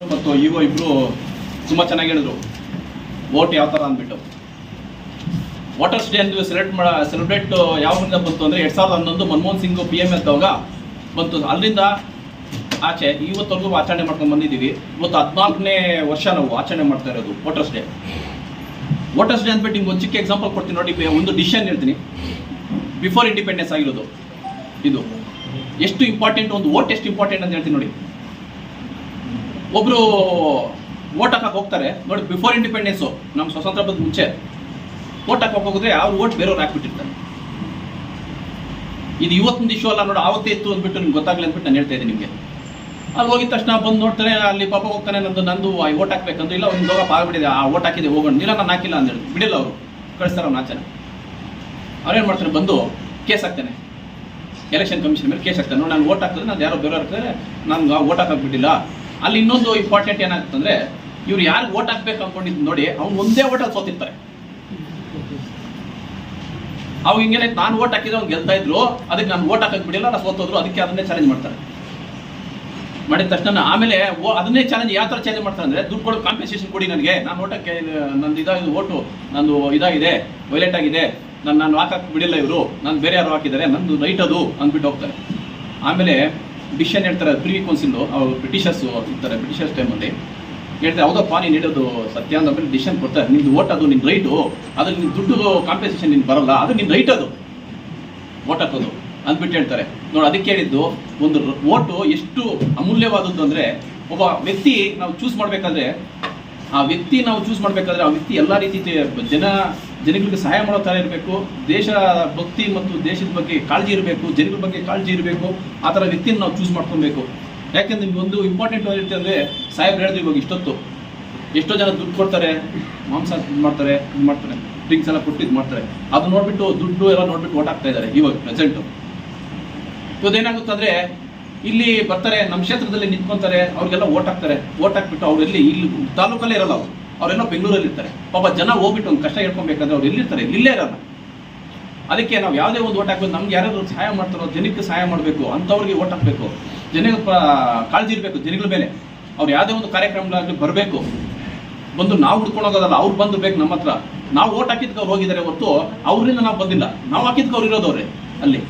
ಮತ್ತು ಇವೋ ಇಬ್ರು ತುಂಬಾ ಚೆನ್ನಾಗಿ ಹೇಳಿದ್ರು. ವೋಟ್ ಯಾವ ತರ ಅಂದ್ಬಿಟ್ಟು. ವಾಟರ್ಸ್ ಡೇ ಅಂತ ಸೆಲೆಕ್ಟ್ ಮಾಡ ಸೆಲೆಬ್ರೇಟ್ ಯಾವಾಗಿಂದ ಬಂತು ಅಂದ್ರೆ ಎರಡು ಸಾವಿರದ ಹನ್ನೊಂದು ಮನಮೋಹನ್ ಸಿಂಗ್ ಪಿ ಎಂ ಎದ್ದವಾಗ ಬಂತು. ಅಲ್ಲಿಂದ ಆಚೆ ಇವತ್ತವರೆಗೂ ಆಚರಣೆ ಮಾಡ್ಕೊಂಡು ಬಂದಿದ್ದೀವಿ. ಇವತ್ತು ಹದಿನಾಲ್ಕನೇ ವರ್ಷ ನಾವು ಆಚರಣೆ ಮಾಡ್ತಾ ಇರೋದು ವಾಟರ್ಸ್ ಡೇ ವಾಟರ್ಸ್ ಡೇ ಅಂದ್ಬಿಟ್ಟು ನಿಮ್ಗೆ ಒಂದು ಚಿಕ್ಕ ಎಕ್ಸಾಂಪಲ್ ಕೊಡ್ತೀನಿ ನೋಡಿ. ಒಂದು ಡಿಸಿಷನ್ ಹೇಳ್ತೀನಿ. ಬಿಫೋರ್ ಇಂಡಿಪೆಂಡೆನ್ಸ್ ಆಗಿರೋದು. ಇದು. ಎಷ್ಟು ಇಂಪಾರ್ಟೆಂಟ್ ಒಂದು ವೋಟ್ ಎಷ್ಟು ಇಂಪಾರ್ಟೆಂಟ್ ಅಂತ ಹೇಳ್ತೀನಿ ನೋಡಿ. ಒಬ್ರು ವೋಟ್ ಹಾಕಕ್ಕೆ ಹೋಗ್ತಾರೆ. ನೋಡಿ ಬಿಫೋರ್ ಇಂಡಿಪೆಂಡೆನ್ಸು ನಮ್ಮ ಸ್ವತಂತ್ರ ಬಂದ ಮುಂಚೆ ವೋಟ್ ಹಾಕಕ್ಕೆ ಹೋಗಿದ್ರೆ ಅವ್ರು ವೋಟ್ ಬೇರೆಯವ್ರು ಹಾಕ್ಬಿಟ್ಟಿರ್ತಾರೆ. ಇದು ಇವತ್ತೊಂದು ಇಶ್ಯೂ ಅಲ್ಲ ನೋಡಿ, ಆವತ್ತೇ ಇತ್ತು ಅಂದ್ಬಿಟ್ಟು ನಿಮ್ಗೆ ಗೊತ್ತಾಗ್ಲಿ ಅಂದ್ಬಿಟ್ಟು ನಾನು ಹೇಳ್ತಾ ಇದ್ದೀನಿ ನಿಮಗೆ. ಅಲ್ಲಿ ಹೋಗಿದ ತಕ್ಷಣ ಬಂದು ನೋಡ್ತಾರೆ, ಅಲ್ಲಿ ಪಾಪ ಹೋಗ್ತಾನೆ ನಂದು ನಂದು ವೋಟ್ ಹಾಕ್ಬೇಕಂದ್ರೆ ಇಲ್ಲ ಒಂದು ಹೋಗಪ್ಪ, ಆಗ್ಬಿಟ್ಟಿದೆ, ಆ ವೋಟ್ ಹಾಕಿದೆ, ಹೋಗೋಣ. ಇಲ್ಲ, ನಾನು ಹಾಕಿಲ್ಲ ಅಂತ ಬಿಡಿಲ್ಲ ಅವರು. ಕಳಿಸ್ತಾರೆ ಅವ್ನು ಆಚೆ ಅವ್ರೇನು ಮಾಡ್ತಾರೆ, ಬಂದು ಕೇಸ್ ಹಾಕ್ತಾನೆ. ಎಲೆಕ್ಷನ್ ಕಮಿಷನ್ ಮೇಲೆ ಕೇಸ್ ಹಾಕ್ತಾನೆ. ನೋಡಿ, ನಾನು ವೋಟ್ ಹಾಕಿದ್ರೆ ನಾನು ಯಾರೋ ಬೇರೆ ಹಾಕಿದ್ರೆ ನಾನು ವೋಟ್ ಹಾಕಕ್ ಬಿಟ್ಟಿಲ್ಲ ಅಲ್ಲಿ ಇನ್ನೊಂದು ಇಂಪಾರ್ಟೆಂಟ್ ಏನಾಗುತ್ತಂದ್ರೆ ಇವ್ರು ಯಾರು ಓಟ್ ಹಾಕ್ಬೇಕು ಅನ್ಕೊಂಡಿದ್ ನೋಡಿ, ಅವ್ನು ಒಂದೇ ವೋಟಲ್ಲಿ ಸೋತಿರ್ತಾರೆ. ಅವ್ ಹಿಂಗೇನೆ, ನಾನು ಓಟ್ ಹಾಕಿದ್ರೆ ಅವ್ನು ಗೆಲ್ತಾ ಇದ್ರು, ಅದಕ್ಕೆ ನಾನು ಓಟ್ ಹಾಕಕ್ ಬಿಡಿಲ್ಲ, ನಾನು ಸೋತೋದ್ರು ಅದಕ್ಕೆ ಅದನ್ನೇ ಚಾಲೆಂಜ್ ಮಾಡ್ತಾರೆ. ಮಾಡಿದ ತಕ್ಷಣ ಆಮೇಲೆ ಅದನ್ನೇ ಚಾಲೆಂಜ್ ಯಾವ ಥರ ಚಾಲೆಂಜ್ ಮಾಡ್ತಾರೆ ಅಂದ್ರೆ, ದುಡ್ಡು ಕೊಡೋ ಕಾಂಪೆನ್ಸೇಷನ್ ಕೊಡಿ ನನಗೆ, ನಾನು ಓಟಕ್ಕೆ ನಂದು ಇದಾಗಿದೆ ಓಟು ನಂದು ಇದಾಗಿದೆ ವೈಲೆಟ್ ಆಗಿದೆ, ನಾನು ನಾನು ಹಾಕಕ್ಕೆ ಬಿಡಿಲ್ಲ ಇವರು, ನಾನು ಬೇರೆ ಯಾರು ಹಾಕಿದ್ದಾರೆ, ನಂದು ರೈಟ್ ಅದು, ಅಂದ್ಬಿಟ್ಟು ಹೋಗ್ತಾರೆ. ಆಮೇಲೆ ಡಿಸಿಷನ್ ಹೇಳ್ತಾರೆ ಪ್ರಿವಿ ಕೌನ್ಸಿಲ್ ಅವರು ಬ್ರಿಟಿಷರ್ಸ್ ಇರ್ತಾರೆ ಬ್ರಿಟಿಷರ್ಸ್ ಟೈಮಲ್ಲಿ ಹೇಳ್ತಾರೆ ಹೌದಪ್ಪ ನೀನು ನೀಡೋದು ಸತ್ಯ ಅಂದ್ರೆ ಡಿಸಿಷನ್ ಕೊಡ್ತಾರೆ. ನಿಮ್ದು ಓಟ್ ಅದು ನಿನ್ನ ರೈಟು ಅದ್ರಲ್ಲಿ ನಿನ್ನ ದುಡ್ಡು ಕಾಂಪನ್ಸೇಷನ್ ನಿನ್ ಬರಲ್ಲ. ಅದು ನಿನ್ನ ರೈಟ್ ಅದು. ಓಟ್ ಹಾಕೋದು. ಅಂದ್ಬಿಟ್ಟು ಹೇಳ್ತಾರೆ. ನೋಡಿ, ಅದಕ್ಕೆ ಹೇಳಿದ್ದು, ಒಂದು ಓಟು ಎಷ್ಟು ಅಮೂಲ್ಯವಾದದ್ದು ಅಂದರೆ, ಒಬ್ಬ ವ್ಯಕ್ತಿ ನಾವು ಚೂಸ್ ಮಾಡಬೇಕಾದ್ರೆ, ಆ ವ್ಯಕ್ತಿ ನಾವು ಚೂಸ್ ಮಾಡಬೇಕಾದ್ರೆ ಆ ವ್ಯಕ್ತಿ ಎಲ್ಲ ರೀತಿ ಜನ ಜನಗಳಿಗೆ ಸಹಾಯ ಮಾಡೋ ಥರ ಇರಬೇಕು. ದೇಶ ಭಕ್ತಿ ಮತ್ತು ದೇಶದ ಬಗ್ಗೆ ಕಾಳಜಿ ಇರಬೇಕು. ಜನಗಳ ಬಗ್ಗೆ ಕಾಳಜಿ ಇರಬೇಕು. ಆ ಥರ ವ್ಯಕ್ತಿಯನ್ನು ನಾವು ಚೂಸ್ ಮಾಡ್ಕೊಬೇಕು. ಯಾಕೆಂದ್ರೆ ನಿಮ್ಗೆ ಒಂದು ಇಂಪಾರ್ಟೆಂಟ್ ಏನಿರುತ್ತೆ ಅಂದರೆ ಸಾಹೇಬ್ರು ಹೇಳಿದ್ರು ಇವಾಗ ಇಷ್ಟೊತ್ತು. ಎಷ್ಟೋ ಜನ ದುಡ್ಡು ಕೊಡ್ತಾರೆ, ಮಾಂಸ ಇದು ಮಾಡ್ತಾರೆ ಇದು ಮಾಡ್ತಾರೆ ಡ್ರಿಂಕ್ಸ್ ಎಲ್ಲ ಕೊಟ್ಟು ಮಾಡ್ತಾರೆ. ಅದು ನೋಡ್ಬಿಟ್ಟು ದುಡ್ಡು ಎಲ್ಲ ನೋಡ್ಬಿಟ್ಟು ಓಟ್ ಆಗ್ತಾ ಇದ್ದಾರೆ ಇವಾಗ ಪ್ರೆಸೆಂಟು ಇವತ್ತೇನಾಗುತ್ತೆ ಅಂದ್ರೆ ಇಲ್ಲಿ ಬರ್ತಾರೆ, ನಮ್ಮ ಕ್ಷೇತ್ರದಲ್ಲಿ ನಿಂತ್ಕೊಂತಾರೆ, ಅವ್ರಿಗೆಲ್ಲ ಓಟ್ ಹಾಕ್ತಾರೆ. ಓಟ್ ಹಾಕ್ಬಿಟ್ಟು ಅವ್ರು ಎಲ್ಲಿ, ಇಲ್ಲಿ ತಾಲೂಕಲ್ಲೇ ಇರಲ್ಲ ಅವರು. ಅವರೆಲ್ಲ ಬೆಂಗಳೂರಲ್ಲಿ ಇರ್ತಾರೆ ಪಾಪ ಜನ ಹೋಗ್ಬಿಟ್ಟು ಒಂದು ಕಷ್ಟ ಹೇಳ್ಕೊಬೇಕಾದ್ರೆ ಅವ್ರು ಎಲ್ಲಿರ್ತಾರೆ? ಇಲ್ಲೇ ಇರಲ್ಲ. ಅದಕ್ಕೆ ನಾವು ಯಾವುದೇ ಒಂದು ಓಟ್ ಹಾಕ್ಬೇಕು ನಮ್ಗೆ ಯಾರಾದ್ರು ಸಹಾಯ ಮಾಡ್ತಾರೋ, ಜನಕ್ಕೆ ಸಹಾಯ ಮಾಡಬೇಕು, ಅಂಥವ್ರಿಗೆ ಓಟ್ ಹಾಕಬೇಕು, ಜನಕ್ಕೆ ಕಾಳಜಿ ಇರಬೇಕು, ಜನಗಳ ಮೇಲೆ. ಅವ್ರು ಯಾವುದೇ ಒಂದು ಕಾರ್ಯಕ್ರಮಗಳಾಗಲಿ ಬರಬೇಕು. ಬಂದು ನಾವು ಹುಡ್ಕೊಂಡು ಹೋಗೋದಲ್ಲ, ಅವ್ರು ಬಂದು ಬೇಕು ನಮ್ಮ ಹತ್ರ. ನಾವು ಓಟ್ ಹಾಕಿದ್ಕೆ ಅವ್ರು ಹೋಗಿದ್ದಾರೆ ಹೊತ್ತು, ಅವರಿಂದ ನಾವು ಬಂದಿಲ್ಲ. ನಾವು ಹಾಕಿದ್ಕೆ ಅವ್ರು ಇರೋದವ್ರೆ ಅಲ್ಲಿ.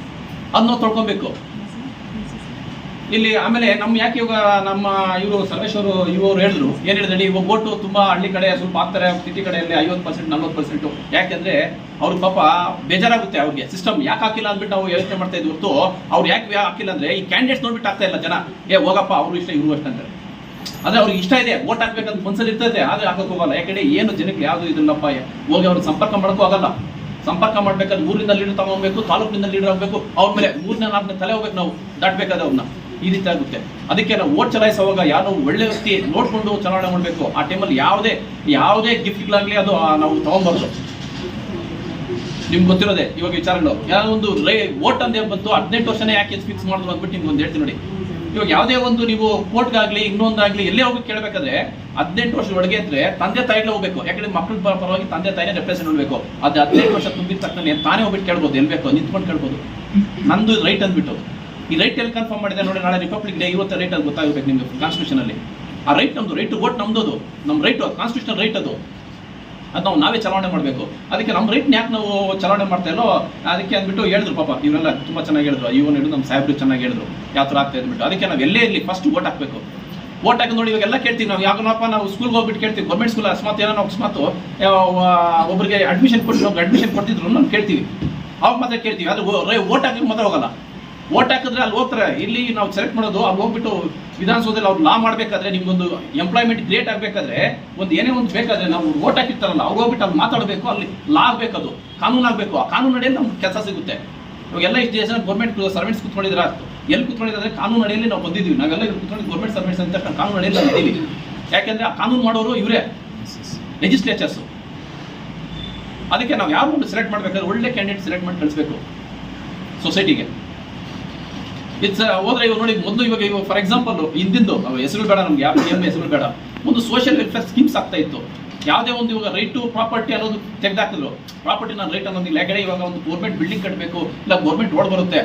ಅದನ್ನ ತೊಳ್ಕೊಬೇಕು. ಇಲ್ಲಿ ಆಮೇಲೆ ನಮ್ಮ ಯಾಕೆ ಇವಾಗ ನಮ್ಮ ಇವರು ಸರ್ವೇಶ್ವರು, ಇವರು ಹೇಳಿದ್ರು, ಏನ್ ಹೇಳಿದ್ರೆ ಇವಾಗ ಓಟು ತುಂಬಾ ಹಳ್ಳಿ ಕಡೆ ಸ್ವಲ್ಪ ಆಗ್ತಾರೆ ಸಿಟಿ ಕಡೆಯಲ್ಲಿ ಐವತ್ತು ಪರ್ಸೆಂಟ್ ನಲ್ವತ್ತು ಪರ್ಸೆಂಟ್ ಯಾಕೆಂದ್ರೆ ಅವ್ರ ಪಾಪ ಬೇಜಾರಾಗುತ್ತೆ ಅವ್ರಿಗೆ. ಸಿಸ್ಟಮ್ ಯಾಕೆ ಹಾಕಿಲ್ಲ ಅಂದ್ಬಿಟ್ಟು ನಾವು ಯೋಚನೆ ಮಾಡ್ತಾ ಇದ್ವಿ ಹೊರತು, ಅವ್ರು ಯಾಕೆ ಹಾಕಿಲ್ಲ ಅಂದ್ರೆ ಈ ಕ್ಯಾಂಡಿಡೇಟ್ಸ್ ನೋಡ್ಬಿಟ್ಟು ಆಗ್ತಾ ಇಲ್ಲ ಜನ. ಏ, ಹೋಗಪ್ಪ, ಅವ್ರು ಇಷ್ಟ, ಇವ್ರು ಅಷ್ಟ ಅಂತಾರೆ. ಅದೇ ಅವ್ರಿಗೆ ಇಷ್ಟ ಇದೆ ಓಟ್ ಹಾಕ್ಬೇಕಂತ ಮನ್ಸಲ್ಲಿ ಇರ್ತದೆ ಆದ್ರೆ ಹಾಕಕ್ ಹೋಗಲ್ಲ. ಯಾಕಂದ್ರೆ ಏನು ಜನಕ್ಕೆ ಯಾವ್ದು ಇದಿಲ್ಲಪ್ಪ. ಹೋಗಿ ಅವ್ರಿಗೆ ಸಂಪರ್ಕ ಮಾಡಕ್ಕೂ ಆಗಲ್ಲ. ಸಂಪರ್ಕ ಮಾಡ್ಬೇಕಾದ್ರೆ ಊರಿಂದ ಲೀಡರ್ ತಗೊಬೇಕು ತಾಲೂಕಿನಿಂದ ಲೀಡರ್ ಆಗ್ಬೇಕು. ಅವ್ರ ಮೇಲೆ ಮೂರನೇ ನಾಲ್ಕನೇ ತಲೆ ಹೋಗ್ಬೇಕು ನಾವು, ದಾಟ್ಬೇಕಾದ್ರೆ ಅವ್ರನ್ನ. ಈ ರೀತಿ ಆಗುತ್ತೆ. ಅದಕ್ಕೆ ನಾವು ಓಟ್ ಚಲಾಯಿಸುವಾಗ ಯಾರು ಒಳ್ಳೆ ವ್ಯಕ್ತಿ ನೋಡ್ಕೊಂಡು ಚಲಾವಣೆ ಮಾಡಬೇಕು. ಆ ಟೈಮಲ್ಲಿ ಯಾವುದೇ ಯಾವುದೇ ಗಿಫ್ಟ್ಗಳಾಗಲಿ ಅದು ನಾವು ತಗೊಂಬಾರ್ದು. ನಿಮ್ಗೆ ಗೊತ್ತಿರೋದೆ, ಇವಾಗ ವಿಚಾರಗಳು. ಯಾವುದೋ ಒಂದು ರೈ, ಓಟ್ ಅಂದೇ ಬಂತು, ಹದಿನೆಂಟು ವರ್ಷನೇ ಯಾಕೆ ಫಿಕ್ಸ್ ಮಾಡಿದ್ರು ಅಂದ್ಬಿಟ್ಟು ನಿಮ್ಗೆ ಒಂದು ಹೇಳ್ತೀನಿ ನೋಡಿ. ಇವಾಗ ಯಾವುದೇ ಒಂದು ನೀವು ಕೋರ್ಟ್ಗಾಗಲಿ, ಇನ್ನೊಂದಾಗಲಿ, ಎಲ್ಲೇ ಹೋಗಿ ಕೇಳಬೇಕಾದ್ರೆ, ಹದಿನೆಂಟು ವರ್ಷ ಒಳಗೆ ಇದ್ರೆ ತಂದೆ ತಾಯಿಗಳೇ ಹೋಗ್ಬೇಕು. ಯಾಕಂದ್ರೆ ಮಕ್ಕಳ ಪರ- ಪರವಾಗಿ ತಂದೆ ತಾಯಿನೇ ರೆಪ್ರೆಸೆಂಟ್ ಮಾಡಬೇಕು. ಅದು ಹದಿನೆಂಟು ವರ್ಷ ತುಂಬಿದ ತಕ್ಷಣ ತಾನೇ ಹೋಗ್ಬಿಟ್ಟು ಕೇಳ್ಬೋದು, ಎಲ್ಲಿ ಬೇಕೋ, ನಿಂತ್ಕೊಂಡು ಕೇಳ್ಬೋದು. ನಂದು ರೈಟ್ ಅಂದ್ಬಿಟ್ಟು. ಈ ರೈಟ್ ಎಲ್ಲಿ ಕನ್ಫರ್ಮ್ ಮಾಡಿದೆ ನೋಡಿ, ನಾಳೆ ರಿಪಬ್ಲಿಕ್ ಡೇ ಇವತ್ತು ರೈಟ್ ಅದು ಗೊತ್ತಾಗಬೇಕು ನಿಮಗೆ ಕಾನ್ಸ್ಟಿಟ್ಯೂಷನ್ ಅಲ್ಲಿ. ಆ ರೈಟ್ ನಮ್ದು ರೈಟ್ ವೋಟ್ ನಮ್ದು ಅದು ನಮ್ಮ ರೈಟ್ ಕಾನ್ಸ್ಟಿಟ್ಯೂಷನ್ ರೈಟ್ ಅದು. ಅದು ನಾವು ನಾವೇ ಚಲಾವಣೆ ಮಾಡಬೇಕು. ಅದಕ್ಕೆ ನಮ್ಮ ರೈಟ್ನ ಯಾಕೆ ನಾವು ಚಲಾವಣೆ ಮಾಡ್ತಾ ಇಲ್ಲೋ, ಅದಕ್ಕೆ ಅಂದ್ಬಿಟ್ಟು ಹೇಳಿದ್ರು ಪಾಪ ಇವರೆಲ್ಲ ತುಂಬ ಚೆನ್ನಾಗಿ ಹೇಳಿದ್ರು. ಇವನು ಹಿಡಿದು ನಮ್ಮ ಸಾಹೇಬ್ರು ಚೆನ್ನಾಗಿ ಹೇಳಿದ್ರು. ಯಾವ ಥರ ಆಗ್ತಾ ಅಂದ್ಬಿಟ್ಟು. ಅದಕ್ಕೆ ನಾವು ಎಲ್ಲೇ ಇರಲಿ ಫಸ್ಟ್ ವೋಟ್ ಹಾಕಬೇಕು. ವೋಟ್ ಹಾಕಿ ನೋಡಿ ಇವಾಗೆಲ್ಲ ಕೇಳ್ತೀವಿ ನಾವು. ಯಾಕನಪ್ಪ ನಾವು ಸ್ಕೂಲ್ಗೆ ಹೋಗ್ಬಿಟ್ಟು ಕೇಳ್ತೀವಿ. ಗೌರ್ಮೆಂಟ್ ಸ್ಕೂಲ್ ಅಸ್ಮಾತ್ ಏನೋ ಅಕಸ್ಮಾತ್ ಒಬ್ಬರಿಗೆ ಅಡ್ಮಿಷನ್ ಕೊಟ್ಟು ಅಡ್ಮಿಷನ್ ಕೊಡ್ತಿದ್ರು ನಾವು ಕೇಳ್ತೀವಿ. ಅವಾಗ ಮಾತ್ರ ಕೇಳ್ತೀವಿ. ಅದು ವೋಟ್ ಹಾಕಿ ಮಾತ್ರ ಹೋಗಲ್ಲ. ಓಟ್ ಹಾಕಿದ್ರೆ ಅಲ್ಲಿ ಹೋಗ್ತಾರೆ. ಇಲ್ಲಿ ನಾವು ಸೆಲೆಕ್ಟ್ ಮಾಡೋದು, ಅಲ್ಲಿ ಹೋಗ್ಬಿಟ್ಟು ವಿಧಾನಸೌಧದಲ್ಲಿ ಅವ್ರು ಲಾ ಮಾಡಬೇಕಾದ್ರೆ, ನಿಮ್ಗೊಂದು ಎಂಪ್ಲಾಯ್ಮೆಂಟ್ ಕ್ರಿಯೇಟ್ ಆಗಬೇಕಾದ್ರೆ, ಒಂದು ಏನೇ ಒಂದು ಬೇಕಾದ್ರೆ ನಾವು ಓಟ್ ಹಾಕಿರ್ತಾರಲ್ಲ, ಅವ್ರು ಹೋಗ್ಬಿಟ್ಟು ಅಲ್ಲಿ ಮಾತಾಡಬೇಕು, ಅಲ್ಲಿ ಲಾ ಆಗಬೇಕದು ಕಾನೂನು ಆಗಬೇಕು. ಆ ಕಾನೂನು ಅಡಿಯಲ್ಲಿ ನಮ್ಗೆ ಕೆಲಸ ಸಿಗುತ್ತೆ. ಇವಾಗೆಲ್ಲ ಇಷ್ಟು ಜನ ಗೌರ್ಮೆಂಟ್ ಸರ್ವೆಂಟ್ಸ್ ಕುತ್ಕೊಂಡಿದ್ರೆ ಅಷ್ಟು ಎಲ್ಲಿ ಕುತ್ಕೊಂಡಿದ್ರೆ ಕಾನೂನು ಅಡಿಯಲ್ಲಿ ನಾವು ಬಂದಿದ್ದೀವಿ. ನಾವೆಲ್ಲ ಕುತ್ಕೊಂಡು ಗೌರ್ಮೆಂಟ್ ಸರ್ವೆಂಟ್ಸ್ ಅಂತ ಕಾನೂನು ಅಡಿಯಲ್ಲಿ ನಾವು ಯಾಕೆಂದ್ರೆ ಆ ಕಾನೂನು ಮಾಡೋರು ಇವರೇ. ಲೆಜಿಸ್ಲೇಚರ್ಸು ಅದಕ್ಕೆ ನಾವು ಯಾರು ಸೆಲೆಕ್ಟ್ ಮಾಡಬೇಕಾದ್ರೆ ಒಳ್ಳೆ ಕ್ಯಾಂಡಿಡೇಟ್ ಸೆಲೆಕ್ಟ್ ಮಾಡಿ ಕಳಿಸ್ಬೇಕು. ಸೊಸೈಟಿಗೆ ಇಟ್ಸ್ ಹೋದ್ರೆ ಇವಾಗ ನೋಡಿ ಮೊದಲು ಇವಾಗ ಇವಾಗ ಫಾರ್ ಎಕ್ಸಾಂಪಲ್ ಹಿಂದಿಂದು ಹೆಸರು ಬೇಡ ನಮ್ಗೆ ಯಾವ ಹೆಸರು ಬೇಡ. ಒಂದು ಸೋಷಿಯಲ್ ವೆಲ್ಫೇರ್ ಸ್ಕೀಮ್ಸ್ ಆಗ್ತಾ ಇತ್ತು. ಯಾವುದೇ ಒಂದು ಇವಾಗ ರೈಟ್ ಟು ಪ್ರಾಪರ್ಟಿ ಅನ್ನೋದು ತೆಗೆದಾಕಿದ್ರು ಪ್ರಾಪರ್ಟಿ ನಾನು ರೈಟ್ ಅನ್ನೋದಿಲ್ಲ ಯಾಕಂದ್ರೆ ಇವಾಗ ಒಂದು ಗೋರ್ಮೆಂಟ್ ಬಿಲ್ಡಿಂಗ್ ಕಟ್ಟಬೇಕು ಇಲ್ಲ ಗೋರ್ಮೆಂಟ್ ರೋಡ್ ಬರುತ್ತೆ.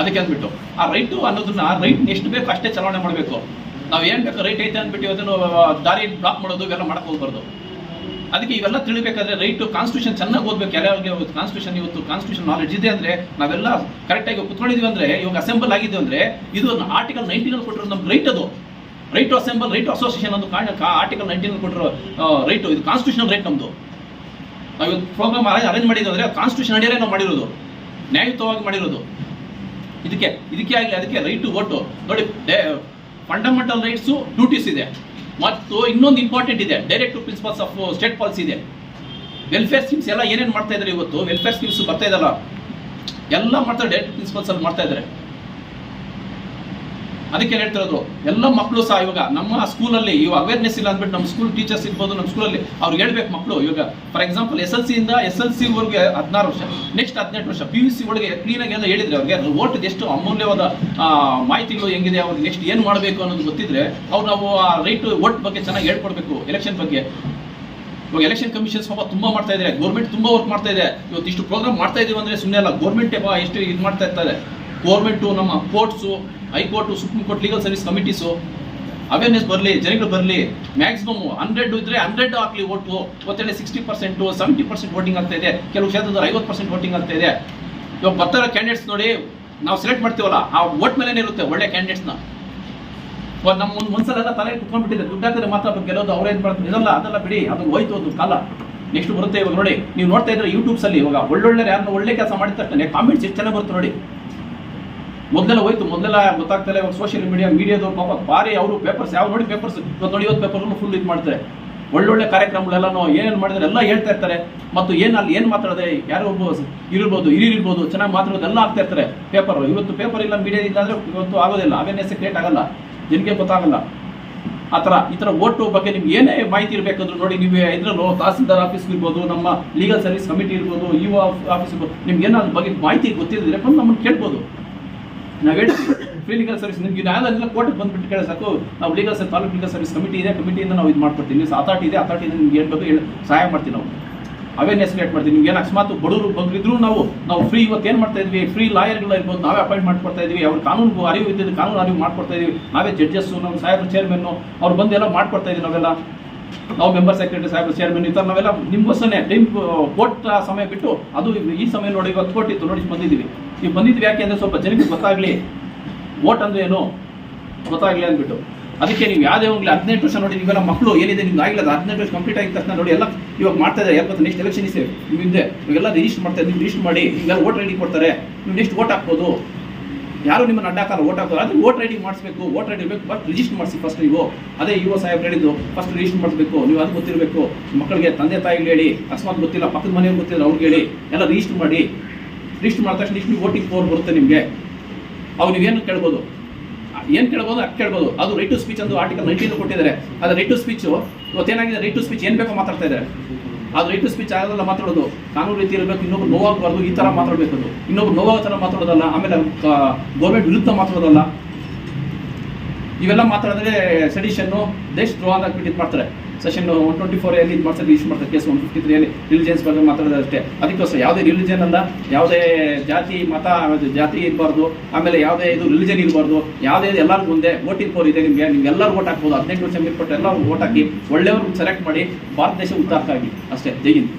ಅದಕ್ಕೆ ಅಂದ್ಬಿಟ್ಟು. ಆ ರೈಟು ಅನ್ನೋದನ್ನ, ಆ ರೈಟ್ ಎಷ್ಟು ಬೇಕು ಅಷ್ಟೇ ಚಲಾವಣೆ ಮಾಡಬೇಕು. ನಾವು ಏನ್ ಬೇಕು ರೈಟ್ ಐತೆ ಅಂದ್ಬಿಟ್ಟು ಅದನ್ನು ದಾರಿ ಬ್ಲಾಕ್ ಮಾಡೋದು, ಇವೆಲ್ಲ ಮಾಡಕ್ ಹೋಗ್ಬಾರ್ದು. ಅದಕ್ಕೆ ಇವೆಲ್ಲ ತಿಳಿಬೇಕಾದ್ರೆ ರೈಟ್ ಕಾನ್ಸ್ಟಿಟ್ಯೂಷನ್ ಚೆನ್ನಾಗಿ ಓದ್ಬೇಕು. ಯಾರ್ಯಾರಿಗೆ ಕಾನ್ಸ್ಟಿಟ್ಯೂಷನ್ ಇವತ್ತು ಕಾನ್ಸ್ಟಿಟ್ಯೂಷನ್ ನಾಲೆಡ್ಜ್ ಇದೆ ಅಂದ್ರೆ ನಾವೆಲ್ಲ ಕರೆಕ್ಟಾಗಿ ಕುತ್ಕೊಂಡಿದೀವಿ ಅಂದ್ರೆ ಇವಾಗ ಅಸೆಂಬಲ್ ಆಗಿದ್ದು ಅಂದ್ರೆ ಇದು ಆರ್ಟಿಕಲ್ ನೈನ್ಟೀನ್ ಅಲ್ಲಿ ಕೊಟ್ಟಿರೋ ನಮ್ಗೆ ರೈಟ್ ಅದು. Right to assemble right to association ಒಂದು ಕಾರಣ ಆರ್ಟಿಕಲ್ ನೈನ್ಟೀನ್ ಕೊಟ್ಟಿರೋ ರೈಟ್ ಇದು ಕಾನ್ಸ್ಟಿಟ್ಯೂಷನ್ ರೈಟ್ ನಮ್ದು. ನಾವು ಇವತ್ತು ಪ್ರೋಗ್ರಾಮ್ ಅರೇಂಜ್ ಮಾಡಿದ್ದು ಅಂದ್ರೆ ಕಾನ್ಸ್ಟಿಟ್ಯೂಷನ್ ಅಡಿಯಲ್ಲೇ ನಾವು ಮಾಡಿರೋದು. ನ್ಯಾಯಯುತವಾಗಿ ಮಾಡಿರೋದು. ಇದಕ್ಕೆ ಇದಕ್ಕೆ ಆಗಲಿ, ಅದಕ್ಕೆ ರೈಟ್ ಟು ವೋಟು ನೋಡಿ ಫಂಡಮೆಂಟಲ್ ರೈಟ್ಸು ಡ್ಯೂಟೀಸ್ ಇದೆ. ಮತ್ತು ಇನ್ನೊಂದು ಇಂಪಾರ್ಟೆಂಟ್ ಇದೆ. Direct principles of state policy ಇದೆ. ವೆಲ್ಫೇರ್ ಸ್ಕೀಮ್ಸ್ ಎಲ್ಲ ಏನೇನು ಮಾಡ್ತಾ ಇದ್ದಾರೆ ಇವತ್ತು? ವೆಲ್ಫೇರ್ ಸ್ಕೀಮ್ಸ್ ಬರ್ತಾ ಇದಲ್ಲ. ಎಲ್ಲ ಮಾಡ್ತಾರೆ ಡೈರೆಕ್ಟ್ ಪ್ರಿನ್ಸಿಪಲ್ಸ್ ಅಲ್ಲಿ ಮಾಡ್ತಾ ಇದ್ದಾರೆ. ಅದಕ್ಕೆ ಹೇಳ್ತಿರೋದು ಎಲ್ಲ ಮಕ್ಕಳು ಸಹ ಇವಾಗ ನಮ್ಮ ಸ್ಕೂಲಲ್ಲಿ ಇವಾಗ ಅವೇರ್ನೆಸ್ ಇಲ್ಲ ಅಂದ್ಬಿಟ್ಟು ನಮ್ಮ ಸ್ಕೂಲ್ ಟೀಚರ್ಸ್ ಇರ್ಬೋದು, ನಮ್ಮ ಸ್ಕೂಲಲ್ಲಿ ಅವ್ರು ಹೇಳ್ಬೇಕು ಮಕ್ಕಳು ಇವಾಗ for example S L C ಇಂದ ಎಸ್ ಎಲ್ ಸಿ ವರೆಗೆ ಹದಿನಾರು ವರ್ಷ ನೆಕ್ಸ್ಟ್ ಹದಿನೆಂಟು ವರ್ಷ ಪಿ ಯು ಸಿ ಒಳಗೆ ಕ್ಲೀನಾಗಿ ಎಲ್ಲ ಹೇಳಿದ್ರೆ ಅವ್ರಿಗೆ ಓಟ್ ಎಷ್ಟು ಅಮೂಲ್ಯವಾದ ಮಾಹಿತಿಗಳು ಹೆಂಗಿದೆ ಅವ್ರಿಗೆ ನೆಕ್ಸ್ಟ್ ಏನು ಮಾಡಬೇಕು ಅನ್ನೋದು ಗೊತ್ತಿದ್ರೆ ಅವ್ರು ನಾವು ಆ ರೈಟ್ ಓಟ್ ಬಗ್ಗೆ ಚೆನ್ನಾಗಿ ಹೇಳ್ಕೊಡ್ಬೇಕು ಎಲೆಕ್ಷನ್ ಬಗ್ಗೆ. ಇವಾಗ ಎಲೆಕ್ಷನ್ ಕಮಿಷನ್ಸ್ ಪಾಪ ತುಂಬಾ ಮಾಡ್ತಾ ಇದ್ದಾರೆ ಗೌರ್ಮೆಂಟ್ ತುಂಬಾ ವರ್ಕ್ ಮಾಡ್ತಾ ಇದೆ. ಇವತ್ತು ಇಷ್ಟು ಪ್ರೋಗ್ರಾಮ್ ಮಾಡ್ತಾ ಇದೀವಿ ಅಂದ್ರೆ ಸುಮ್ಮನೆ ಅಲ್ಲ ಗೌರ್ಮೆಂಟ್ ಎಷ್ಟು ಇದು ಮಾಡ್ತಾ ಇರ್ತಾರೆ. ಗೌರ್ಮೆಂಟು ನಮ್ಮ courts high court supreme court legal service committees awareness ಬರಲಿ, ಜನಗಳು ಬರಲಿ ಮ್ಯಾಕ್ಸಿಮಮ್ ಹಂಡ್ರೆಡ್ ಇದ್ರೆ ಹಂಡ್ರೆಡ್ ಹಾಕ್ಲಿ vote ಇವತ್ತೇಳಿ sixty percent seventy percent voting ಆಗ್ತಾ ಇದೆ. ಕೆಲವು ಕ್ಷೇತ್ರದಲ್ಲಿ ಐವತ್ತು ಪರ್ಸೆಂಟ್ ವೋಟಿಂಗ್ ಆಗ್ತಾ ಇದೆ. ಇವಾಗ ಬರ್ತಾರ ಕ್ಯಾಂಡಿಡೇಟ್ಸ್ ನೋಡಿ, ನಾವು ಸೆಲೆಕ್ಟ್ ಮಾಡ್ತೀವಲ್ಲ, ಆ ವೋಟ್ ಮೇಲೆ ಇರುತ್ತೆ ಒಳ್ಳೆ ಕ್ಯಾಂಡಿಡೇಟ್ಸ್ನ ನಮ್ಮ ಒಂದು ಒಂದ್ಸಲ ತಲೆ ಕುತ್ಕೊಂಡ್ಬಿಟ್ಟಿದೆ ದುಡ್ಡು ಹಾಕಿದ್ರೆ ಮಾತ್ರ ಗೆಲ್ಲೋದು, ಅವ್ರು ಏನು ಮಾಡ್ತಾರೆ? ಇದಲ್ಲ, ಅದೆಲ್ಲ ಬಿಡಿ, ಅದು ಹೋಯ್ತು ಅದು ಕಾಲ. ನೆಕ್ಸ್ಟ್ ಬರುತ್ತೆ ಇವಾಗ ನೋಡಿ, ನೀವು ನೋಡ್ತಾ ಇದ್ರೆ ಯೂಟ್ಯೂಬ್ಸಲ್ಲಿ ಇವಾಗ ಒಳ್ಳೊಳ್ಳೆ ಯಾರನ್ನ ಒಳ್ಳೆ ಕೆಲಸ ಮಾಡಿದ ತಕ್ಷಣ ಕಾಮೆಂಟ್ಸ್ ಎಷ್ಟು ಚೆನ್ನಾಗಿ ಬರುತ್ತೆ ನೋಡಿ. ಮೊದಲೆಲ್ಲ ಹೋಯ್ತು, ಮೊದಲೆಲ್ಲ ಗೊತ್ತಾಗ್ತಲ್ಲ ಇವಾಗ ಸೋಷಿಯಲ್ ಮೀಡಿಯಾ ಮೀಡಿಯಾದವ್ರು ಪಾಪ ಭಾರಿ ಅವರು ಪೇಪರ್ಸ್ ಯಾವ ನೋಡಿ ಪೇಪರ್ಸ್ ಇವತ್ತು ನೋಡಿ ಇವತ್ತು ಪೇಪರ್ ಫುಲ್ ಇದು ಮಾಡ್ತಾರೆ. ಒಳ್ಳೊಳ್ಳೆ ಕಾರ್ಯಕ್ರಮಗಳೆಲ್ಲನೂ ಏನೇನು ಮಾಡಿದ್ರೆ ಎಲ್ಲ ಹೇಳ್ತಾ ಇರ್ತಾರೆ. ಮತ್ತು ಏನು ಅಲ್ಲಿ ಏನು ಮಾತಾಡದೆ ಯಾರೋ ಒಬ್ಬ ಇರ್ಬೋದು, ಹಿರಿಯರು ಇರ್ಬೋದು, ಚೆನ್ನಾಗಿ ಮಾತಾಡೋದು ಎಲ್ಲ ಆಗ್ತಾ ಇರ್ತಾರೆ. ಪೇಪರ್ ಇವತ್ತು ಪೇಪರ್ ಇಲ್ಲ ಮೀಡಿಯಾ ಇಲ್ಲ ಅಂದರೆ ಇವತ್ತು ಆಗೋದಿಲ್ಲ ಅವೇರ್ನೆಸ್ ಕ್ರಿಯೇಟ್ ಆಗಲ್ಲ, ಜನಕ್ಕೆ ಗೊತ್ತಾಗಲ್ಲ. ಆ ಥರ, ಈ ಥರ ಓಟು ಬಗ್ಗೆ ನಿಮ್ಗೆ ಏನೇ ಮಾಹಿತಿ ಇರಬೇಕಂದ್ರೂ ನೋಡಿ, ನೀವು ಇದ್ರಲ್ಲೂ ತಹಸೀಲ್ದಾರ್ ಆಫೀಸ್ ಇರ್ಬೋದು, ನಮ್ಮ ಲೀಗಲ್ ಸರ್ವಿಸ್ ಕಮಿಟಿ ಇರ್ಬೋದು ಇ ಆಫೀಸ್ ಇರ್ಬೋದು, ನಿಮ್ಗೆ ಏನಾದ್ರು ಬಗ್ಗೆ ಮಾಹಿತಿ ಗೊತ್ತಿದ್ರೆ ಬಂದು ನಮ್ಮನ್ನು ಕೇಳ್ಬೋದು. ನಾವು ಹೇಳ್ತೀವಿ ಫ್ರೀ ಲೀಗಲ್ ಸರ್ವಿಸ್ ನಿಮ್ಗೆ ನ್ಯಾಯಾಲಯದಿಂದ ಕೋರ್ಟ್ಗೆ ಬಂದ್ಬಿಟ್ಟು ಕೇಳಿ ಸಾಕು. ನಾವು ಲೀಗಲ್ ಸರ್ ತಾಲೂಕು ಲೀಗಲ್ ಸರ್ವಿಸ್ ಕಮಿಟಿ ಇದೆ ಕಮಿಟಿಯಿಂದ ನಾವು ಇದು ಮಾಡ್ಕೊಡ್ತೀವಿ ನೀವು ಅಥಾರಿಟಿ ಇದೆ ಅಥಾರಿಟಿಯಿಂದ ನಿಮ್ಗೆ ಹೇಳ್ಬೇಕು ಹೇಳಿ ಸಹಾಯ ಮಾಡ್ತೀವಿ ನಾವು. ಅವೇರ್ನೆಸ್ ಕ್ರಿಯೇಟ್ ಮಾಡ್ತೀವಿ. ನಿಮ್ಗೆ ಏನು ಅಕಸ್ಮಾತ್ ಬಡವರು ಬಗ್ಗಿದ್ರು ನಾವು ನಾವು ಫ್ರೀ ಇವತ್ತು ಏನು ಮಾಡ್ತಾ ಇದ್ವಿ? ಫ್ರೀ ಲಾಯರ್ಗಳು ಇರ್ಬೋದು, ನಾವೇ ಅಪಾಯಿಂಟ್ ಮಾಡ್ಕೊಡ್ತಾ ಇದ್ವಿ. ಅವ್ರ ಕಾನೂನು ಅರಿವು ಇದ್ದಿದ್ದು, ಕಾನೂನು ಅರಿವು ಮಾಡ್ಕೊಡ್ತಾ ಇದ್ವಿ. ನಾವೇ ಜಡ್ಜಸ್ಸು ನಮ್ಮ ಸಾಹೇಬ್ರು ಚೇರ್ಮನ್ನು ಅವ್ರು ಬಂದು ಎಲ್ಲ ಮಾಡ್ಕೊಡ್ತಾ ಇದ್ವಿ ನಾವೆಲ್ಲ. ನಾವು ಮೆಂಬರ್ ಸೆಕ್ರೆಟರಿ ಸಾಹೇಬ್ ಚೇರ್ಮನ್ ಈ ಥರ ನಾವೆಲ್ಲ ನಿಮ್ಗೋಸ್ಕರನೇ ಟೈಮ್ ಕೋರ್ಟ್ ಸಮಯ ಬಿಟ್ಟು ಅದು ಈ ಸಮಯ ನೋಡಿ ಇವತ್ತು ಕೊಟ್ಟಿತ್ತು ನೋಡಿ ಬಂದಿದ್ದೀವಿ. ಈಗ ಬಂದಿದ್ವಿ ಯಾಕೆ ಅಂದರೆ ಸ್ವಲ್ಪ ಜನಕ್ಕೆ ಗೊತ್ತಾಗಲಿ. ವೋಟ್ ಅಂದ್ರೆ ಏನು? ಗೊತ್ತಾಗಲಿ ಅಂದ್ಬಿಟ್ಟು. ಅದಕ್ಕೆ ನೀವು ಯಾವುದೇ ಹೋಗ್ಲಿ ಹದಿನೆಂಟು ವರ್ಷ ನೋಡಿ ನೀವೆಲ್ಲ ಮಕ್ಕಳು ಏನಿದೆ, ನಿಮ್ಗೆ ಆಗಿಲ್ಲ ಹದಿನೆಂಟು ವರ್ಷ ಕಂಪ್ಲೀಟ್ ಆಗಿದ ತಕ್ಷಣ ನೋಡಿ, ಎಲ್ಲ ಇವಾಗ ಮಾಡ್ತಾ ಇದ್ದಾರೆ. ಯಾಕೆ ನೆಕ್ಸ್ಟ್ ಎಲೆಕ್ಷನ್ ಇದೆ ನಿಮ್ಮ ಹಿಂದೆ ಇವಾಗೆಲ್ಲ ರಿಜಿಸ್ಟರ್ ಮಾಡ್ತಾ ಇದ್ದೀವಿ ರಿಜಿಸ್ಟರ್ ಮಾಡಿ. ಇವೆಲ್ಲ ವೋಟ್ ಡಿ ಕೊಡ್ತಾರೆ. ನೀವು ನೆಕ್ಸ್ಟ್ ವೋಟ್ ಹಾಕ್ಬೋದು. ಯಾರು ನಿಮ್ಮನ್ನು ಅಡ್ಡಾಕಲ್ಲ ವೋಟ್ ಹಾಕೋದು ಅದು ವೋಟ್ ರೈಡಿಂಗ್ ಮಾಡಿಸ್ಬೇಕು ವೋಟ್ ಐಡಿ ಇರಬೇಕು ಬಟ್ ರಿಜಿಸ್ಟರ್ ಮಾಡಿಸಿ ಫಸ್ಟ್ ನೀವು. ಅದೇ ಯುವ ಸಾಹೇಬ್ ಹೇಳಿದ್ದು ಫಸ್ಟ್ ರಿಜಿಸ್ಟರ್ ಮಾಡಿಸ್ಬೇಕು, ನೀವು ಅದು ಗೊತ್ತಿರಬೇಕು. ಮಕ್ಕಳಿಗೆ ತಂದೆ ತಾಯಿಗಳು ಹೇಳಿ, ಅಕಸ್ಮಾತ್ ಗೊತ್ತಿಲ್ಲ, ಪಕ್ಕದ ಮನೆಯವ್ರು ಗೊತ್ತಿಲ್ಲ, ಅವ್ರಿಗೆ ಹೇಳಿ, ಎಲ್ಲ ರಿಜಿಸ್ಟರ್ ಮಾಡಿ. ರಿಜಿಸ್ಟರ್ ಮಾಡಿದ ತಕ್ಷಣ ಇಷ್ಟು ವೋಟಿಂಗ್ ಪವರ್ ಬರುತ್ತೆ ನಿಮಗೆ. ಅವು ನೀವೇನು ಕೇಳ್ಬೋದು? ಏನು ಕೇಳ್ಬೋದು? ಅದು ಕೇಳ್ಬೋದು. ಅದು ರೈಟ್ ಟು ಸ್ಪೀಚ್ ಅಂತ ಆರ್ಟಿಕಲ್ ನೈನ್ಟೀನ್ ಕೊಟ್ಟಿದ್ದಾರೆ. ಅದು ರೈಟ್ ಟು ಸ್ಪೀಚ್ ಇವತ್ತೇನಾಗಿದೆ? ರೈಟ್ ಟು ಸ್ಪೀಚ್ ಏನು ಬೇಕೋ ಮಾತಾಡ್ತಾ ಇದ್ದಾರೆ. ಅದು ರೈಟ್ ಸ್ಪೀಚ್ ಆಗೋದಲ್ಲ ಮಾತಾಡೋದು. ಕಾನೂನು ರೀತಿ ಇರಬೇಕು, ಇನ್ನೊಬ್ರು ನೋವಾಗಬಾರ್ದು, ಈ ಥರ ಮಾತಾಡಬೇಕು ಇನ್ನೊಬ್ರು ನೋವಾಗ ಥರ ಮಾತಾಡೋದಲ್ಲ, ಆಮೇಲೆ ಗೌರ್ಮೆಂಟ್ ವಿರುದ್ಧ ಮಾತಾಡೋದಲ್ಲ. ಇವೆಲ್ಲ ಮಾತಾಡಿದ್ರೆ ಸೆಡಿಷನ್ನು ದೇಶ ದ್ರೋಹ ಅಂತ ಹಾಕ್ಬಿಟ್ಟು ಇದು ಮಾಡ್ತಾರೆ. ಸೆಷನ್ ಒನ್ ಟ್ವೆಂಟಿ ಫೋರ್ ಎಲ್ಲಿ ಇದು ಮಾಡ್ತಾರೆ ಇಶ್ಯೂ ಮಾಡ್ತಾರೆ, ಕೇಸ್ ಒನ್ ಫಿಫ್ಟಿ ತ್ರೀಯಲ್ಲಿ ರಿಲಿಜನ್ಸ್ ಬಗ್ಗೆ ಮಾತಾಡೋದು ಅಷ್ಟೇ. ಅದಕ್ಕೋಸ್ಕರ ಯಾವುದೇ ರಿಲಿಜನ್ ಅಲ್ಲ ಯಾವುದೇ ಜಾತಿ, ಮತ ಜಾತಿ ಇರಬಾರ್ದು, ಆಮೇಲೆ ಯಾವುದೇ ಇದು ರಿಲಿಜನ್ ಇರಬಾರ್ದು, ಯಾವುದೇ ಎಲ್ಲರಿಗೂ ಮುಂದೆ ವೋಟಿಂಗ್ ಪವರ್ ಇದೆ ನಿಮಗೆ. ನಿಮ್ಗೆ ಎಲ್ಲರೂ ವೋಟ್ ಹಾಕ್ಬೋದು. ಹದಿನೆಂಟು ವರ್ಷ ಮೇಲ್ಪಟ್ಟು ಎಲ್ಲರೂ ವೋಟ್ ಹಾಕಿ ಒಳ್ಳೆಯವ್ರಿಗೆ ಸೆಲೆಕ್ಟ್ ಮಾಡಿ ಭಾರತ ದೇಶ ಉದ್ದಾರಕ್ಕಾಗಿ ಅಷ್ಟೇ. ಜೈ ಹಿಂದ್.